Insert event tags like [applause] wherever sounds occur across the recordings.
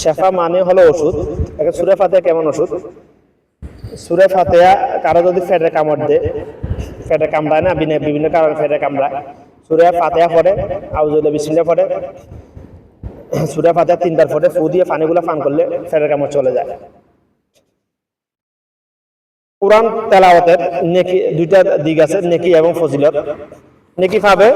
শেফা মানে হলো ওষুধ। একটা সুরে ফাতেহা কেমন ওষুধ? সুরে ফাতেহা কারও যদি ফেটে কামড় দেয় ফেটে কামড়ায় না, বিনা বিভিন্ন কারণে ফেটে কামড়ায়। সুরে ফাতেহা পড়ে আউজুল্লাহ বিসমিল্লাহ পড়ে। সুরে ফাতেহা তিনবার পড়ে, ফু দিয়ে পানিগুলো পান করলে ফেটের কামড় চলে যায়। কোরআন তেলাওয়াতের নেকি দুইটা দিক আছে, নেকি এবং ফজিলত। নেকি পাবে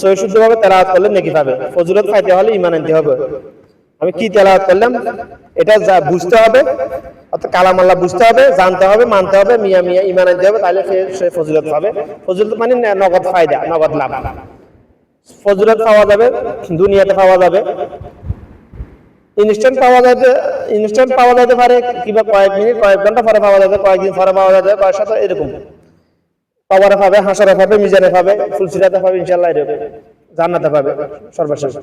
সহিশুদ্ধভাবে তেলাওয়াত করলে নেকি পাবে। ফজিলত পাইতে হলে ইমান আনতে হবে। আমি কি তেলাওয়াত করলাম? এটা যা বুঝতে হবে, অর্থাৎ কালাম আল্লাহ বুঝতে হবে, জানতে হবে, মানতে হবে, মিয়া মিয়া ইমান আনতে হবে, তাহলে সে ফজিলত পাবে। ফজিলত মানে নগদ ফায়দা, নগদ লাভ। ফজিলত পাওয়া যাবে, দুনিয়াতে পাওয়া যাবে। ইনস্ট্যান্ট পাওয়া যাবে, ইনস্ট্যান্ট পাওয়া যেতে পারে, কিংবা কয়েক মিনিট, কয়েক ঘণ্টা পরে পাওয়া যাবে, কয়েকদিন পরে পাওয়া যাবে, কয়েক সাথে এরকম। কবরে পাবে, হাসরে পাবে, মিজানে পাবে ফুলসিরাতে পাবে ইনশাল্লাহ এরকম। জান্নাতে পাবে, সর্বশেষ।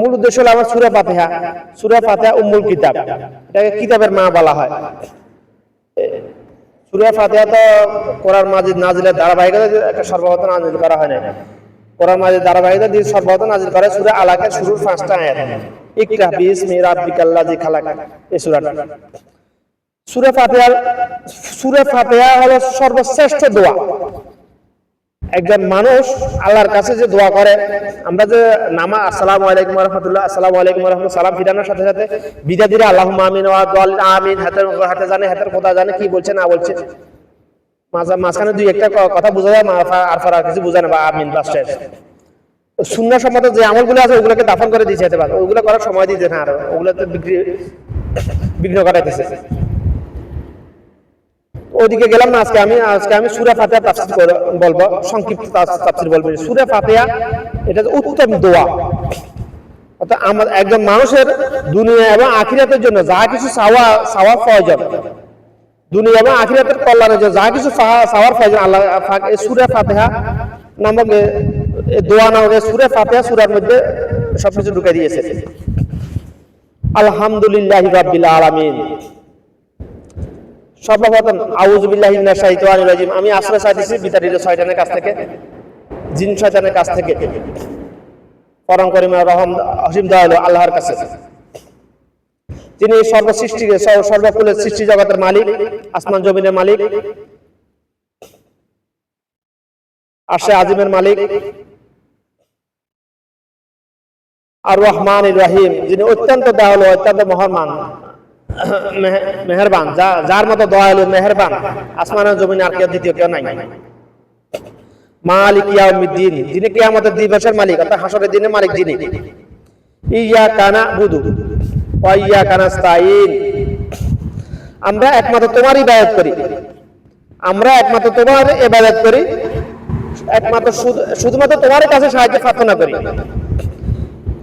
মূল উদ্দেশ্য হলো আমার সুরা ফাতিহা। সুরা ফাতিহা উম্মুল কিতাব। এটাকে কিতাবের মা বলা হয়। সুরা ফাতিহা তো কোরআন মাজিদ নাজিলের ধারাবাহিকতা একটা সর্বপ্রথম নাজিল করা হয় না। কোরআন মাজিদ ধারাবাহিকতা দিয়ে সর্বপ্রথম নাজিল করে সুরা আলাকে শুরুর পাঁচটা আয়াত। ইকরা বিসমি রাব্বিকাল্লাযী খালাক। এই সূরাটা। সূরা ফাতিহার, সূরা ফাতিহা হলো সর্বশ্রেষ্ঠ দোয়া। একজন মানুষ আল্লাহর কাছে যে দোয়া করে, আমরা যে নামা, আসসালামু আলাইকুম রহমতুল্লাহ, আসসালামু আলাইকুম রহমতুল্লাহ, সালাম ফিরানোর সাথে সাথে বিদা দিলে আল্লাহ আমিন আমিন, হাতের হাতে জানে, হাতের কথা জানে, কি বলছে, না বলছে। মাঝখানে দুই একটা কথা বোঝা যায় আর ফার কিছু বোঝা না, বা আমিন লাস্টে শূন্য সম্মত যে আমলগুলো আছে, ওগুলোকে দাফন করে দিয়ে যেতে পারে ওগুলো করার সময় দিতে না, আর। ওগুলো তো বিক্রি বিঘ্ন ঘটাইতেছে। ওদিকে গেলাম না, আজকে আমি আজকে আমি সুরা ফাতিহা তাফসীর বলব, সংক্ষিপ্ত তাফ- তাফসীর বলব। সুরা ফাতেহা, এটা উত্তম দোয়া। অর্থাৎ আমার একজন মানুষের দুনিয়া এবং আখিরাতের জন্য যা কিছু চাওয়া চাওয়ার প্রয়োজন দুনিয়া এবং আখিরাতের কল্যাণের জন্য যা কিছু চাওয়ার প্রয়োজন আল্লাহ সুরা ফাতিহা নামক দোয়া নামক সুরা ফাতিহা সুরার মধ্যে সবকিছু ঢুকে দিয়েছে। আলহামদুলিল্লাহ রাব্বিল আলামিন। সর্বপ্রথম আউজুবিল্লাহ আমি আশ্রয় চাইতেছি বিতাড়িত শয়তানের কাছ থেকে, জিন শয়তানের কাছ থেকে। পরম রহম দয়ালু আল্লাহর কাছে। তিনি সর্বসৃষ্টি, সর্ব- সর্বকুলের সৃষ্টি জগতের মালিক, আসমান জমিনের মালিক আশে আজিমের মালিক, আর রহমান রাহিম। যিনি অত্যন্ত দয়ালু, অত্যন্ত মহান। মেহে- [coughs] মেহেরবান যার মতো দয়ালু মেহেরবান, আসমানের জমিনে আর কেউ দ্বিতীয় কেউ নাই। মালিক ইয়াউমিদ্দিন, যিনি কিয়ামতের দিবসের মালিক, অর্থাৎ হাসরের দিনের মালিক যিনি। ইয়া কানা বুদু ইয়া কানাস্তাইন আমরা একমাত্র তোমার ইবাদত করি। আমরা একমাত্র তোমার ইবাদত করি। একমাত্র শুধুমাত্র তোমার কাছে সাহায্য প্রার্থনা করি।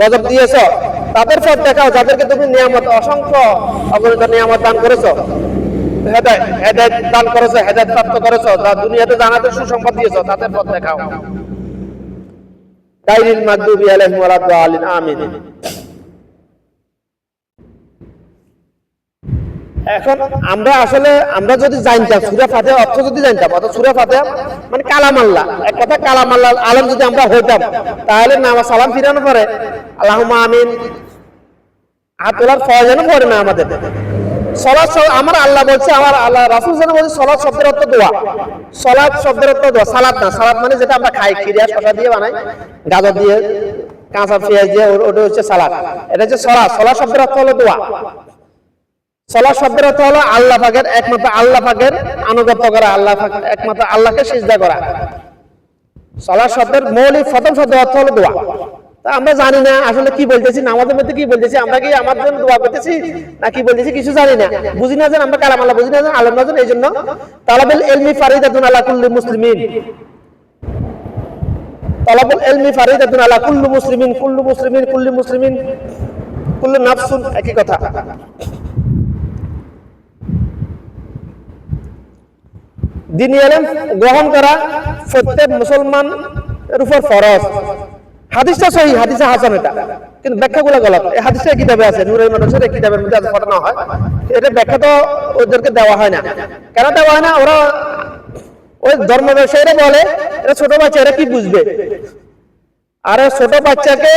গজব দিয়েছ। তাদের পথ দেখাও, যাদেরকে তুমি নিয়ামত, অসংখ্য অগণিত নিয়ামত দান করেছ। হেদায় হেদায়ত দান করেছ, হেদায়ত প্রাপ্ত করেছ, যা দুনিয়াতে জানাতে সুসংবাদ দিয়েছ, তাদের পথ দেখাও। গাইরিল মাদুবি আলাইহিম ওয়ালাদ আমিন। এখন আমরা আসলে, আমরা যদি জানতাম, সুরা ফাতে অর্থ যদি জানতাম, অর্থাৎ সুরা ফাতে মানে কালাম আল্লাহ এক কথা কালাম আল্লাহ আলম যদি আমরা হইতাম, তাহলে নামা সালাম ফিরানো পরে আল্লাহ আমিন, হাত তোলার প্রয়োজনও পড়ে না আমাদের। সলাৎ শব্দ- আমার আল্লাহ বলছে, আমার আল্লাহ রাসুল বলছে, সলাৎ শব্দের অর্থ দোয়া। সলাৎ শব্দের অর্থ দোয়া, সালাদ না, সালাদ মানে যেটা আমরা খাই, খিরিয়া শশা দিয়ে বানাই, গাজর দিয়ে, কাঁচা পেঁয়াজ দিয়ে, ওটা হচ্ছে সালাদ। এটা হচ্ছে সলা সলা শব্দের অর্থ হলো দোয়া। সলা শব্দের অর্থ হলো আল্লাহ পাকের একমাত্র আল্লাহ পাকের আনুগত্য করা, আল্লাহ একমাত্র আল্লাহকে সিজদা করা। সলা শব্দের মৌলিক প্রথম শব্দ অর্থ হলো দোয়া। তা আমরা জানি না আসলে কি বলতেছি, নামাজের মধ্যে কি বলতেছি, আমরা কি আমার জন্য দোয়া করতেছি না কি বলতেছি কিছু জানি না। বুঝি না যেন আমরা কালাম আল্লাহ, বুঝি না যেন আলম না এই জন্য তালাবুল এলমি ফারিদাতুন আলা কুল্লি মুসলিমিন। তালাবুল এলমি ফারিদাতুন আলা কুল্লু মুসলিমিন কুল্লু মুসলিমিন, কুল্লি মুসলিমিন, কুল্লু নাফসুন, একই কথা। দিনী গ্রহণ করা প্রত্যেক মুসলমান এর উপর ফরজ। হাদিসটা সহি হাসান এটা। কিন্তু গলত। এই হাদিসটা কিতাবে আছে মাদ্রাসার এই কিতাবের মধ্যে ঘটনা হয়। এটা ব্যাখ্যা তো ওদেরকে দেওয়া হয় না। কেন দেওয়া হয় না? ওরা ওই ধর্ম ব্যবসায়ীরা বলে এটা ছোট বাচ্চা, এরা কি বুঝবে? আর ছোট বাচ্চাকে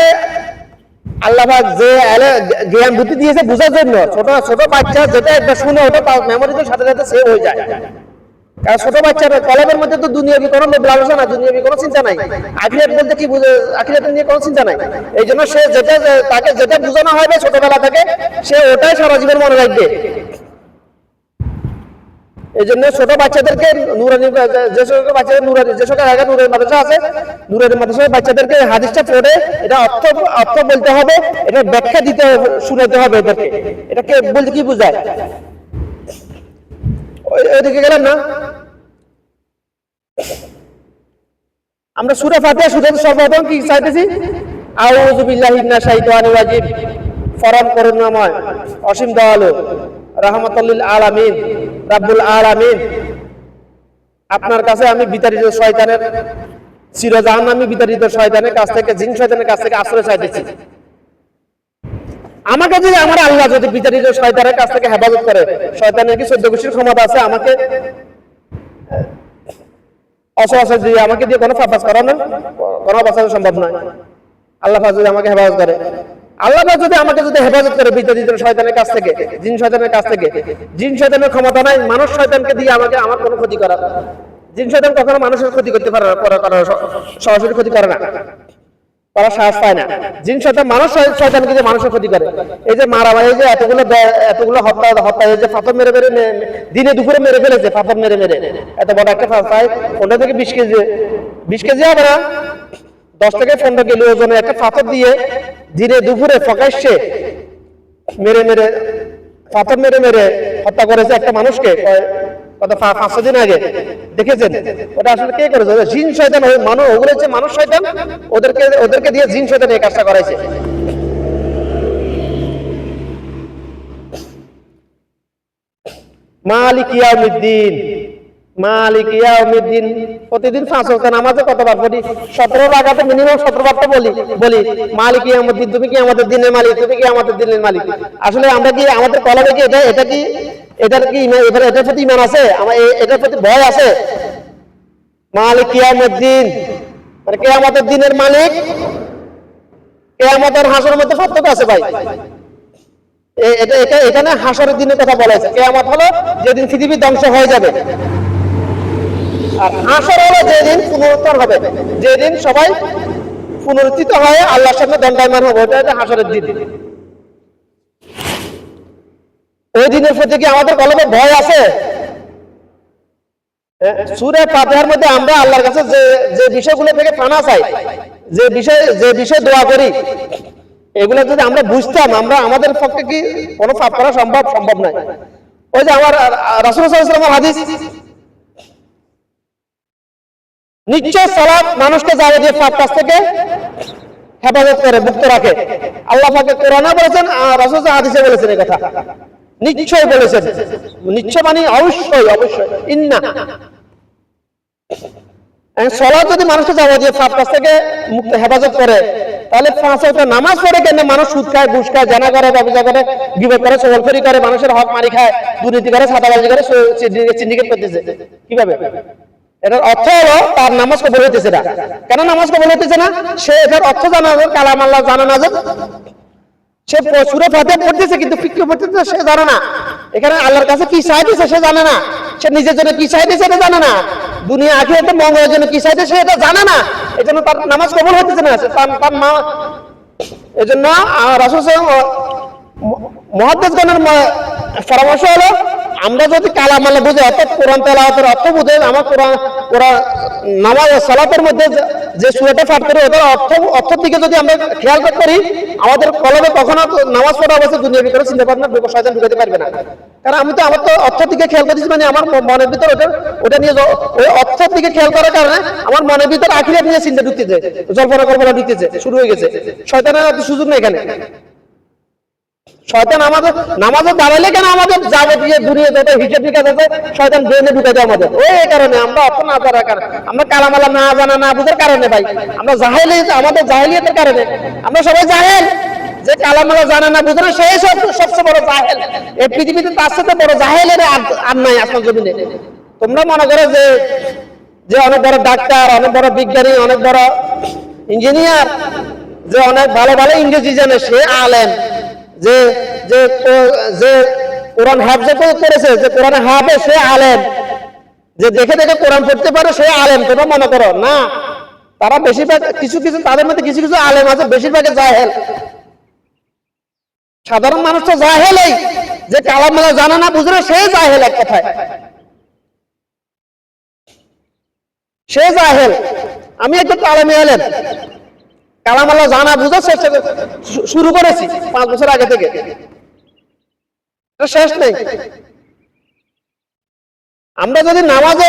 আল্লাহ পাক যে জ্ঞান বুদ্ধি দিয়েছে বোঝার জন্য। ছোট ছোট বাচ্চা যেটা একটা শুনে ওটা মেমোরিতে সাথে সাথে সেভ হয়ে যায়। ছোট মধ্যে তো দুনিয়াবি কোনো না? দুনিয়াবি কোনো চিন্তা নাই? আখিরাত বলতে কি বুঝে আখিরাত নিয়ে কোনো চিন্তা নাই। এই জন্য সে যেটা তাকে যেটা হবে ছোটবেলা থেকে, সে ওটাই সারা জীবন মনে রাখবে। এই জন্য ছোট বাচ্চাদেরকে নুরানি যে সকল বাচ্চাদের নুরানি যে সকল জায়গায় নুরের মাদ্রাসা আছে নুরের বাচ্চাদেরকে হাদিসটা পড়ে এটা অর্থ অর্থ বলতে হবে, এটা ব্যাখ্যা দিতে হবে শুনাতে হবে এদেরকে। এটা কে বলতে কি বোঝায়? ওই- ওইদিকে গেলাম না? আমরা সুরা ফাতিহা শুধু সর্বপ্রথম কি চাইতেছি? আউযু বিল্লাহি মিনাশ শাইতানির রাজিম ফরম করুণাময় অসীম দয়ালু, রাহমাতুল আলামিন, রাব্বুল আলামিন। আপনার কাছে আমি বিতাড়িত শয়তানের চিরজাহান্নামী বিতাড়িত শয়তানের কাছ থেকে, জিন শয়তানের কাছ থেকে আশ্রয় চাইতেছি। আমাকে যদি আমার আল্লাহ যদি বিতাড়িত শয়তানের কাছ থেকে হেফাজত করে, শয়তানের কি চোদ্দ গোষ্ঠীর ক্ষমতা আছে আমাকে? অসহায় দিয়ে আমাকে দিয়ে কোনো ফাফাস করা না কোনো বাঁচানো সম্ভব নয়। আল্লাহ যদি আমাকে হেফাজত করে, আল্লাহ যদি আমাকে যদি হেফাজত করে বিতাড়িত শয়তানের কাছ থেকে, জিন শয়তানের কাছ থেকে। জিন শয়তানের ক্ষমতা নাই, মানুষ শয়তানকে দিয়ে আমাকে আমার কোনো ক্ষতি করার জিন শয়তান কখনো মানুষের ক্ষতি করতে পারে করা- করা- সরাসরি ক্ষতি করে না। তারা সাহস পায় না। জিন শয়তান মানুষ শয়- শয়তানকে যে মানুষের ক্ষতি করে। এই যে মারা এই যে এতগুলো এতগুলো হত্যা হত্যা যে পাথর মেরে মেরে দিনে দুপুরে মেরে ফেলেছে পাথর মেরে মেরে। এত বড় একটা পায় পনেরো থেকে বিশ কেজি বিশ কেজি হবে না, দশ থেকে পনেরো কিলো ওজনের একটা পাথর দিয়ে দিনে দুপুরে প্রকাশ্যে মেরে মেরে পাথর মেরে মেরে হত্যা করেছে একটা মানুষকে দিন আগে। দেখেছেন? ওটা আসলে কে করেছে? জিন শয়তান মানুষ ওগুলো হচ্ছে মানুষ শয়তান। ওদেরকে ওদেরকে দিয়ে জিন শয়তান এই কাজটা করাইছে। মালিক ইয়াউমিদ্দিন। মালিক প্রতিদিন পাঁচ নামাজে পড়ি? মিনিমাম সতেরো বার তো বলি বলি তুমি কি আমাদের দিনের মালিক? তুমি কি আমাদের দিনের মালিক? আসলে আমরা কি, আমাদের কি এটা এটা কি, এটার কি এটার প্রতি আছে? আমার এটার প্রতি ভয় আছে? মানে কে আমাদের দিনের মালিক কে আমাদের মধ্যে পার্থক্য আছে ভাই। এটা এটা, এখানে হাসরের দিনের কথা বলা হয়েছে। কেয়ামত হলো যেদিন পৃথিবী ধ্বংস হয়ে যাবে। হলো যেদিন পুনরুত্থান হবে। যেদিন সবাই পুনরুত্থিত আল্লাহর সামনে দণ্ডায়মান হবে, ওটা হাসরের দিন। ওই দিনের প্রতি কি আমাদের কলমে ভয় আছে? সুরে পাতিহার মধ্যে আমরা আল্লাহর কাছে যে যে বিষয়গুলো থেকে পানা চাই, যে বিষয় যে বিষয় দোয়া করি, এগুলো যদি আমরা বুঝতাম, আমরা আমাদের পক্ষে কি কোনো পাপ করা সম্ভব সম্ভব নয়। ওই যে আমার রাসুল সাল্লামের হাদিস নিশ্চয় সালাদ মানুষকে যাবে দিয়ে পাপ কাছ থেকে হেফাজত করে, মুক্ত রাখে। আল্লাহ পাকে কোরআনে বলেছেন রাসূল হাদিসে বলেছেন এই কথা। নিশ্চয় বলেছেন। নিশ্চয় মানে অবশ্যই অবশ্যই। ইন্না। সলাৎ যদি মানুষকে দিয়ে পাপ কাজ থেকে মুক্ত, হেফাজত করে, তাহলে পাঁচ ওয়াক্ত নামাজ পড়ে কেন মানুষ সুদ খায়, ঘুষ খায়, জানা করে, ব্যবসা করে, বিপদ করে সবলকরি করে মানুষের হক মারি খায়, দুর্নীতি করে, সাদাবাজি করে সিন্ডিকেট করতেছে। কীভাবে? এটার অর্থ হলো তার নামাজ কবল হইতেছে না। কেন নামাজ কবল হইতেছে না? সে এটার অর্থ জানা না, কালাম আল্লাহ জানা না সে সুরে ফাতে পড়তেছে কিন্তু ফিক্কি পড়তেছে সে জানে না। এখানে আল্লাহর কাছে কি চাইতেছে সে জানে না। সে নিজের জন্য কি চাইতেছে এটা জানে না। দুনিয়া আখিরাতে মঙ্গলের জন্য কি চাইছে সে এটা জানে না। এই জন্য তার নামাজ কবল হইতেছে না। তার তার মা এই জন্য রাসুল মহাদ্দেশগণের পরামর্শ হলো, আমরা যদি কালাম আল্লাহ বুঝে, অর্থাৎ কোরআন তেলাওয়াতের অর্থ বুঝে, আমার কোরআন কোরআন নামাজ সালাতের মধ্যে যে- সুরাটা পাঠ করি ওটার অর্থ অর্থ দিকে যদি আমরা খেয়াল করি, আমাদের কলমে কখনো নামাজ পড়া অবস্থা দুনিয়ার ভিতরে চিন্তা ভাবনা শয়তান ঢুকাতে পারবে না। কারণ আমি তো আমার তো অর্থ দিকে খেয়াল করতেছি মানে আমার মনের ভিতর ওটা ওটা নিয়ে ওই অর্থের দিকে খেয়াল করার কারণে আমার মনের ভিতর আখিরাত নিয়ে চিন্তা ঢুকতেছে, জল্পনা কল্পনা ঢুকতেছে, শুরু হয়ে গেছে। শয়তানের সুযোগ নেই এখানে। শয়তান আমাদের নামাজে দাঁড়াইলে কেন আমাদের যাবতীয় দুনিয়া যত হিসেব নিকাশ আছে শয়তান ব্রেনে দেয় আমাদের। ওই কারণে আমরা অত না জানার কারণে, আমরা কালামালা না জানা না বুঝার কারণে ভাই, আমরা জাহেলি আমাদের কারণে, আমরা সবাই জাহেল। যে কালামালা জানা না সেই সব, সবচেয়ে বড় জাহেল। এই পৃথিবীতে তার সাথে বড় জাহেলের আর নাই আসমান জমিনে। তোমরা মনে করো যে যে অনেক বড় ডাক্তার, অনেক বড় বিজ্ঞানী, অনেক বড় ইঞ্জিনিয়ার, যে অনেক ভালো ভালো ইংরেজি জানে, সে আলেন যে যে যে কোরআন হাফজে করে- করেছে, যে কোরআন হাফে সে আলেম। যে দেখে দেখে কোরআন পড়তে পারে সে আলেম, তোমরা মনে করো। না, তারা বেশিরভাগ, কিছু কিছু, তাদের মধ্যে কিছু কিছু আলেম আছে, বেশিরভাগে জাহেল। সাধারণ মানুষ তো জাহেলই। যে কালাম মালা জানা না, বুঝে না, সে জাহেল এক কথায়। সে জাহেল। আমি একটু আলেমে। এলেন কালাম আল্লাহ জানা বুঝার চেষ্টা শুরু করেছি, পাঁচ বছর আগে থেকে। শেষ নেই। আমরা যদি নামাজে